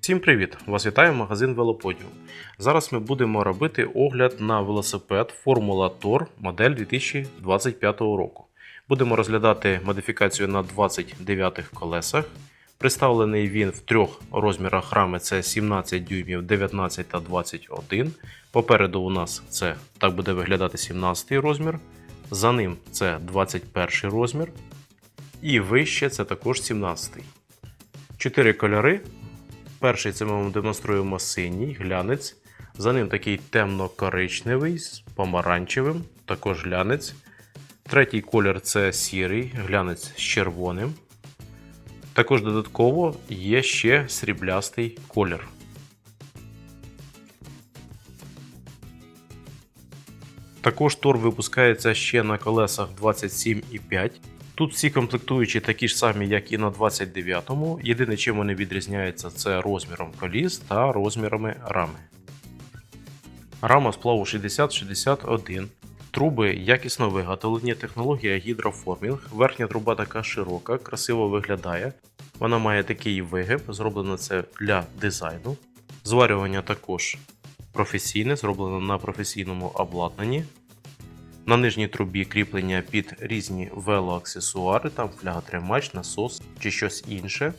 Всім привіт! Вас вітає магазин Велоподіум. Зараз ми будемо робити огляд на велосипед Формула Тор модель 2025 року. Будемо розглядати модифікацію на 29 колесах. Представлений він в трьох розмірах рами: це 17 дюймів, 19 та 21. Попереду у нас це так буде виглядати 17 розмір. За ним це 21 розмір. І вище це також 17. Чотири кольори. Перший це ми вам демонструємо синій глянець. За ним такий темно-коричневий з помаранчевим, також глянець. Третій колір це сірий, глянець з червоним. Також додатково є ще сріблястий колір. Також Тор випускається ще на колесах 27,5. Тут всі комплектуючі такі ж самі, як і на 29-му. Єдине, чим вони відрізняються, це розміром коліс та розмірами рами. Рама сплаву 60-61. Труби якісно виготовлені, технологія гідроформінг. Верхня труба така широка, красиво виглядає. Вона має такий вигиб, зроблено це для дизайну. Зварювання також професійне, зроблено на професійному обладнанні. На нижній трубі кріплення під різні велоаксесуари, там фляготримач, насос чи щось інше.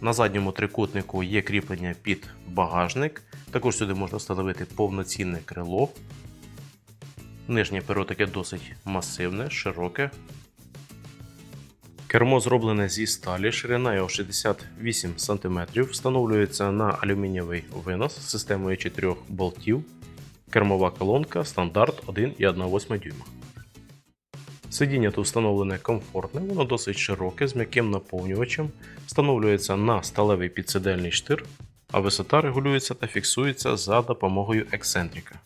На задньому трикутнику є кріплення під багажник. Також сюди можна встановити повноцінне крило. Нижнє перо таке досить масивне, широке. Кермо зроблене зі сталі, ширина його 68 см, встановлюється на алюмінієвий винос з системою 4 болтів. Кермова колонка стандарт 1,18 дюйма. Сидіння тут встановлене комфортне, воно досить широке, з м'яким наповнювачем, встановлюється на сталевий підсидельний штир, а висота регулюється та фіксується за допомогою ексцентрика.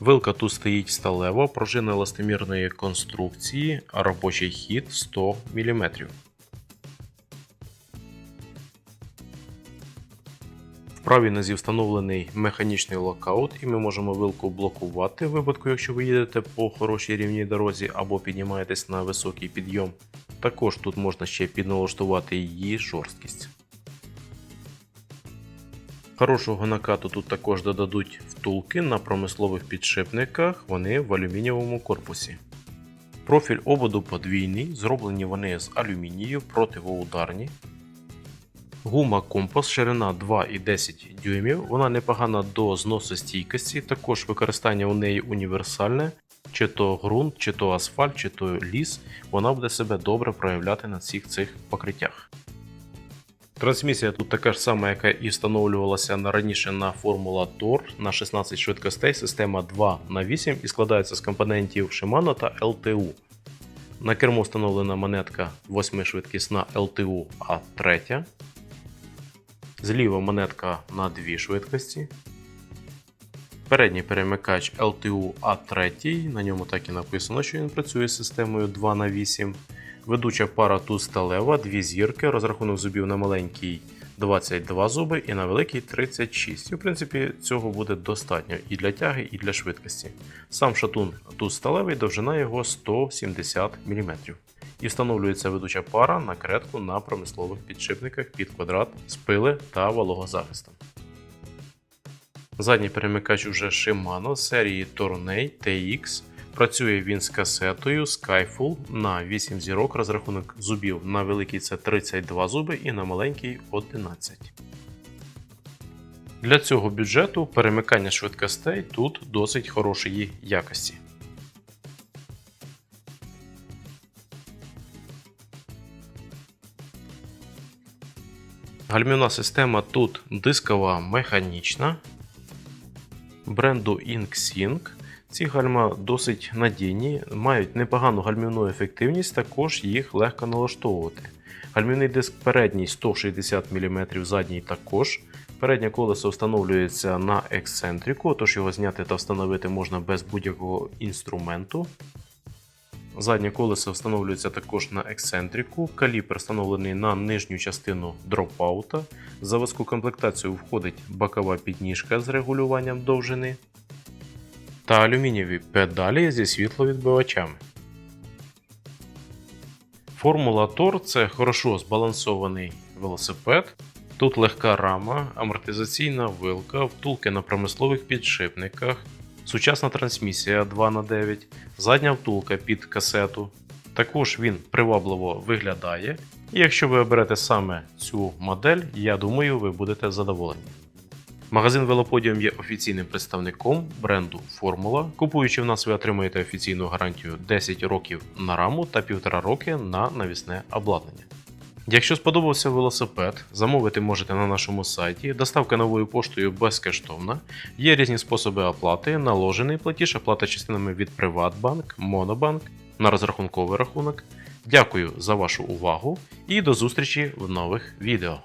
Вилка тут стоїть сталево, пружина еластомірної конструкції, а робочий хід 100 мм. Правій нозі встановлений механічний локаут, і ми можемо вилку блокувати в випадку, якщо ви їдете по хорошій рівній дорозі або піднімаєтесь на високий підйом. Також тут можна ще підналаштувати її жорсткість. Хорошого накату тут також додадуть втулки на промислових підшипниках, вони в алюмінієвому корпусі. Профіль ободу подвійний, зроблені вони з алюмінію противоударні. Гума компас, ширина 2,10 дюймів, вона непогана до зносостійкості, також використання у неї універсальне, чи то ґрунт, чи то асфальт, чи то ліс, вона буде себе добре проявляти на всіх цих покриттях. Трансмісія тут така ж сама, яка і встановлювалася на раніше на Формула Tor на 16 швидкостей, система 2х8 і складається з компонентів Shimano та LTU. На кермо встановлена монетка 8-швидкісна LTU A3. Зліва монетка на 2 швидкості. Передній перемикач LTU A3, на ньому так і написано, що він працює з системою 2х8. Ведуча пара тут сталева, дві зірки, розрахунок зубів на маленький 22 зуби і на великий 36. І в принципі цього буде достатньо і для тяги, і для швидкості. Сам шатун тут сталевий, довжина його 170 мм. І встановлюється ведуча пара на кретку на промислових підшипниках під квадрат з пили та вологозахистом. Задній перемикач уже Shimano серії Tourney TX. Працює він з касетою Skyfall на 8 зірок, розрахунок зубів на великий це 32 зуби і на маленький 11. Для цього бюджету перемикання швидкостей тут досить хорошої якості. Гальмівна система тут дискова механічна бренду InkSync. Ці гальма досить надійні, мають непогану гальмівну ефективність, також їх легко налаштовувати. Гальмівний диск передній 160 мм, задній також. Переднє колесо встановлюється на ексцентрику, тож його зняти та встановити можна без будь-якого інструменту. Заднє колесо встановлюється також на ексцентрику, каліпер встановлений на нижню частину дропаута. В заводську комплектацію входить бокова підніжка з регулюванням довжини та алюмінієві педалі зі світловідбивачами. Формула Тор це хорошо збалансований велосипед, Тут легка рама, амортизаційна вилка, втулки на промислових підшипниках, сучасна трансмісія 2х9, задня втулка під касету. Також він привабливо виглядає. І якщо ви оберете саме цю модель, я думаю, ви будете задоволені. Магазин Велоподіум є офіційним представником бренду Формула. Купуючи в нас, ви отримаєте офіційну гарантію 10 років на раму та 1,5 роки на навісне обладнання. Якщо сподобався велосипед, замовити можете на нашому сайті. Доставка новою поштою безкоштовна. Є різні способи оплати, наложений платіж, оплата частинами від Приватбанк, Монобанк на розрахунковий рахунок. Дякую за вашу увагу і до зустрічі в нових відео.